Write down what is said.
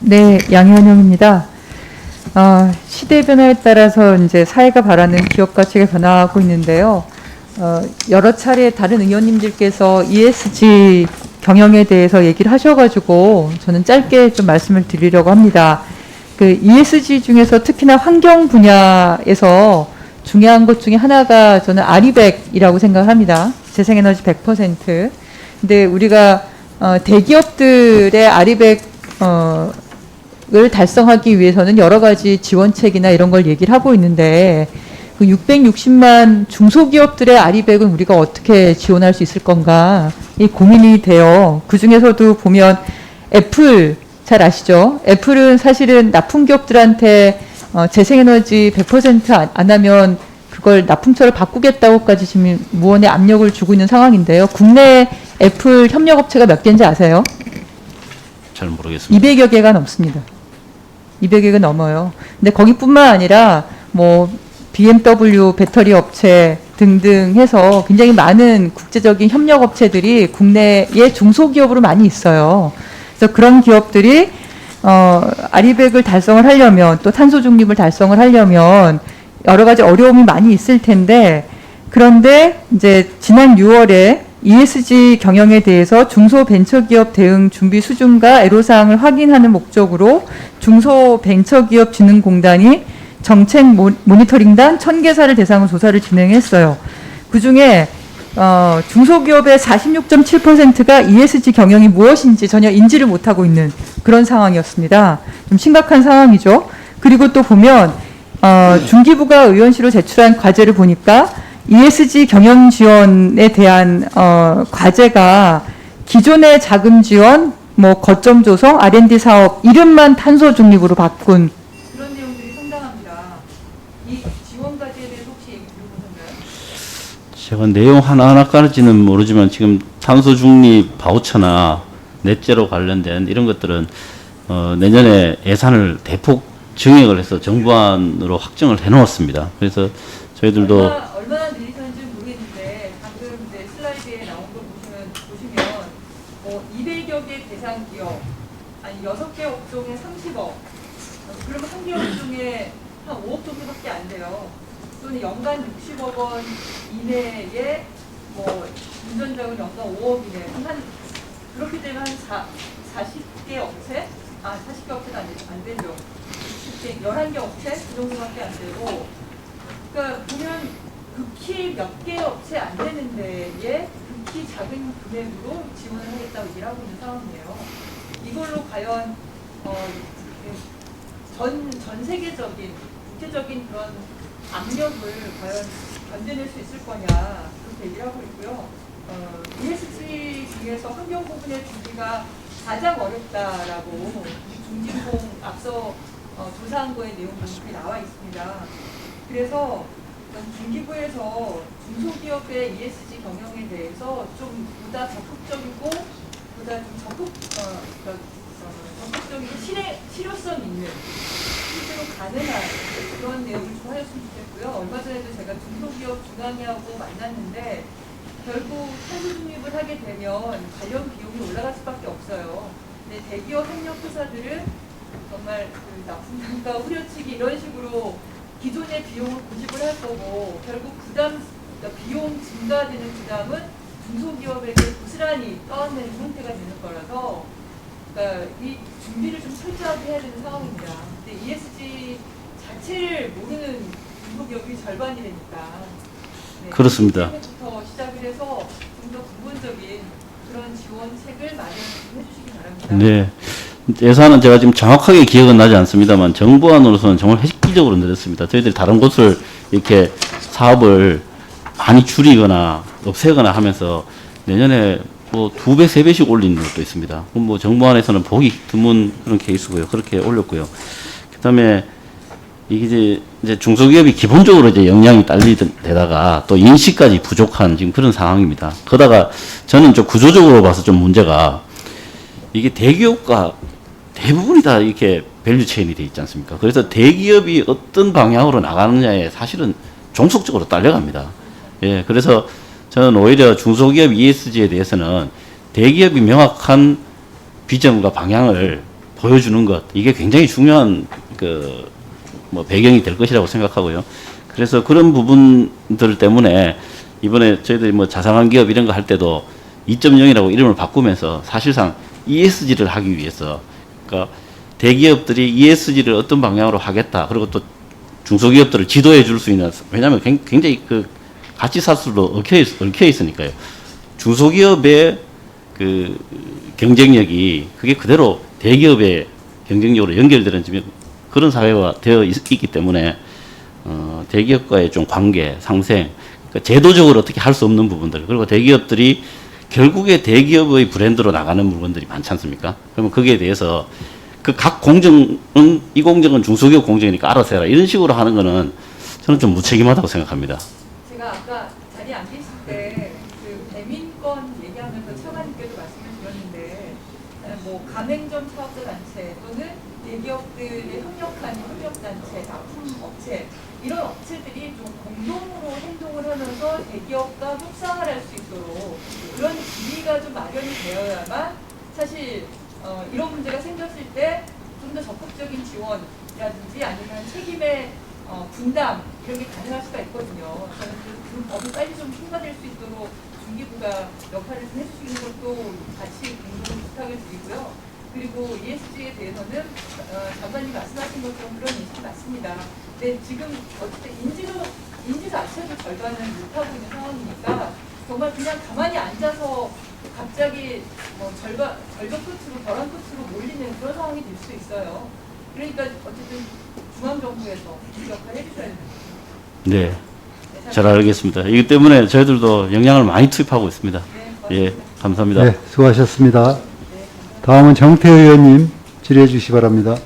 네, 양현영입니다. 어, 시대 변화에 따라서 이제 사회가 바라는 기업 가치가 변화하고 있는데요. 어, 여러 차례 다른 의원님들께서 ESG 경영에 대해서 얘기를 하셔가지고 저는 짧게 좀 말씀을 드리려고 합니다. 그 ESG 중에서 특히나 환경 분야에서 중요한 것 중에 하나가 저는 아리백이라고 생각합니다. 재생에너지 100%. 근데 우리가 어, 대기업들의 아리백 어, 을 달성하기 위해서는 여러 가지 지원책이나 이런 걸 얘기를 하고 있는데 그 660만 중소기업들의 아리백은 우리가 어떻게 지원할 수 있을 건가 이 고민이 돼요. 그 중에서도 보면 애플 잘 아시죠? 애플은 사실은 납품 기업들한테 어, 재생에너지 100%안 안 하면 그걸 납품처를 바꾸겠다고까지 지금 무언의 압력을 주고 있는 상황인데요. 국내 애플 협력업체가 몇 개인지 아세요? 잘 모르겠습니다. 200여 개가 넘습니다. 200개가 넘어요. 근데 거기뿐만 아니라 뭐 BMW 배터리 업체 등등 해서 굉장히 많은 국제적인 협력 업체들이 국내의 중소기업으로 많이 있어요. 그래서 그런 기업들이 어, 아리백을 달성을 하려면 또 탄소 중립을 달성을 하려면 여러 가지 어려움이 많이 있을 텐데 그런데 이제 지난 6월에 ESG 경영에 대해서 중소벤처기업 대응 준비 수준과 애로사항을 확인하는 목적으로 중소벤처기업진흥공단이 정책 모- 모니터링단 1000개사를 대상으로 조사를 진행했어요. 그 중에 어, 중소기업의 46.7%가 ESG 경영이 무엇인지 전혀 인지를 못하고 있는 그런 상황이었습니다. 좀 심각한 상황이죠. 그리고 또 보면 어, 중기부가 의원실로 제출한 과제를 보니까 ESG 경영 지원에 대한 어, 과제가 기존의 자금 지원, 뭐 거점 조성, R&D 사업 이름만 탄소 중립으로 바꾼 그런 내용들이 상당합니다. 이 지원 과제에 대해서 혹시 얘기 들어보셨나요? 제가 내용 하나 하나까지는 모르지만 지금 탄소 중립 바우처나 넷제로 관련된 이런 것들은 어, 내년에 예산을 대폭 증액을 해서 정부안으로 확정을 해놓았습니다. 그래서 저희들도 얼마, 얼마나 늘리셨는지 모르겠는데 방금 이제 슬라이드에 나온 거 보시면 보시면 뭐 200여 개 대상 기업 아니 6개 업종에 30억 어, 그러면 한 개 업종에 한 5억 정도밖에 안 돼요. 또는 연간 60억 원 이내에 뭐 운전자금 연간 5억이네. 한 그렇게 되면 한 4, 40개 업체? 아 40개 업체도 안, 되, 안 되죠. 60개, 11개 업체? 그 정도밖에 안 되고 그러니까 보면 극히 몇개 업체 안 되는 데에 극히 작은 금액으로 지원을 하겠다고 얘기를 하고 있는 상황이에요. 이걸로 과연 어, 전, 전 세계적인 국제적인 그런 압력을 과연 견뎌낼 수 있을 거냐 그렇게 얘기를 하고 있고요. 어, ESG 중에서 환경 부분의 준비가 가장 어렵다라고 이 중진공 앞서 어, 조사한 거의 내용도 이렇게 나와 있습니다. 그래서 중기부에서 중소기업의 ESG 경영에 대해서 좀 보다 적극적이고 보다 좀 적극 어, 그러니까, 어, 적극적이고 실행 실효성 있는 실제로 가능한 그런 내용을 좀 하셨으면 좋겠고요. 얼마 전에도 제가 중소기업 중앙회하고 만났는데 결국 탄소 중립을 하게 되면 관련 비용이 올라갈 수밖에 없어요. 근데 대기업 협력 회사들은 정말 그 납품 단가 후려치기 이런 식으로 기존의 비용을 고집을 할 거고 결국 부담 그러니까 비용 증가되는 부담은 중소기업에게 고스란히 떠안는 형태가 되는 거라서 그러니까 이 준비를 좀 철저하게 해야 되는 상황입니다. 근데 ESG 자체를 모르는 중소기업이 절반이니까 네, 그렇습니다. 부터 시작을 해서 좀 더 근본적인 그런 지원책을 마련해 주시기 바랍니다. 네. 예산은 제가 지금 정확하게 기억은 나지 않습니다만 정부안으로서는 정말 획기적으로 늘었습니다. 저희들이 다른 곳을 이렇게 사업을 많이 줄이거나 없애거나 하면서 내년에 뭐 두 배, 세 배씩 올린 것도 있습니다. 뭐 정부 안에서는 보기 드문 그런 케이스고요. 그렇게 올렸고요. 그 다음에 이게 이제, 이제 중소기업이 기본적으로 이제 역량이 딸리데다가 또 인식까지 부족한 지금 그런 상황입니다. 그러다가 저는 좀 구조적으로 봐서 좀 문제가 이게 대기업과 대부분이 다 이렇게 밸류 체인이 돼 있지 않습니까? 그래서 대기업이 어떤 방향으로 나가느냐에 사실은 종속적으로 딸려갑니다. 예, 그래서 저는 오히려 중소기업 ESG에 대해서는 대기업이 명확한 비전과 방향을 보여주는 것 이게 굉장히 중요한 그 뭐 배경이 될 것이라고 생각하고요. 그래서 그런 부분들 때문에 이번에 저희들이 뭐 자산한 기업 이런 거 할 때도 2.0이라고 이름을 바꾸면서 사실상 ESG를 하기 위해서 그러니까 대기업들이 ESG를 어떤 방향으로 하겠다 그리고 또 중소기업들을 지도해 줄 수 있는 왜냐하면 굉- 굉장히 그 가치 사슬로 얽혀, 있, 얽혀 있으니까요. 중소기업의 그 경쟁력이 그게 그대로 대기업의 경쟁력으로 연결되는 지금 그런 사회가 되어 있, 기 때문에 어, 대기업과의 좀 관계, 상생, 그러니까 제도적으로 어떻게 할 수 없는 부분들 그리고 대기업들이 결국에 대기업의 브랜드로 나가는 물건들이 많지 않습니까? 그러면 거기에 대해서 그 각 공정은 이 공정은 중소기업 공정이니까 알아서 해라 이런 식으로 하는 거는 저는 좀 무책임하다고 생각합니다. 제가 아까 자리에 안 계실 때그 배민권 얘기하면서 차관님께도 말씀을 드렸는데 에, 뭐 가맹점 사업자 단체 또는 대기업들이 협력하는 협력단체, 납품업체 이런 업체들이 좀 공동으로 행동을 하면서 대기업과 협상을 할 수 있도록 그런 기회가 좀 마련이 되어야만 사실 어, 이런 문제가 생겼을 때 좀 더 적극적인 지원이라든지 아니면 책임의 어, 분담 이런 게 가능할 수가 있거든요. 저는 그, 그 법이 빨리 좀 통과될 수 있도록 중기부가 역할을 좀 해주시는 것도 같이 공동 부탁을 드리고요. 그리고 ESG에 대해서는 어, 장관님 말씀하신 것처럼 그런 인식이 맞습니다. 근데 지금 어쨌든 인지도 인지 자체도 절반을 못하고 있는 상황이니까 정말 그냥 가만히 앉아서 갑자기 뭐 절반 절벽 끝으로 벼랑 끝으로 몰리는 그런 상황이 될 수 있어요. 그러니까 어쨌든 중앙 정부에서 이 역할을 해주셔야 됩니다. 네, 잘 알겠습니다. 이기 때문에 저희들도 영향을 많이 투입하고 있습니다. 네, 예. 감사합니다. 네, 수고하셨습니다. 네. 다음은 정태 의원님 질의해 주시 기 바랍니다.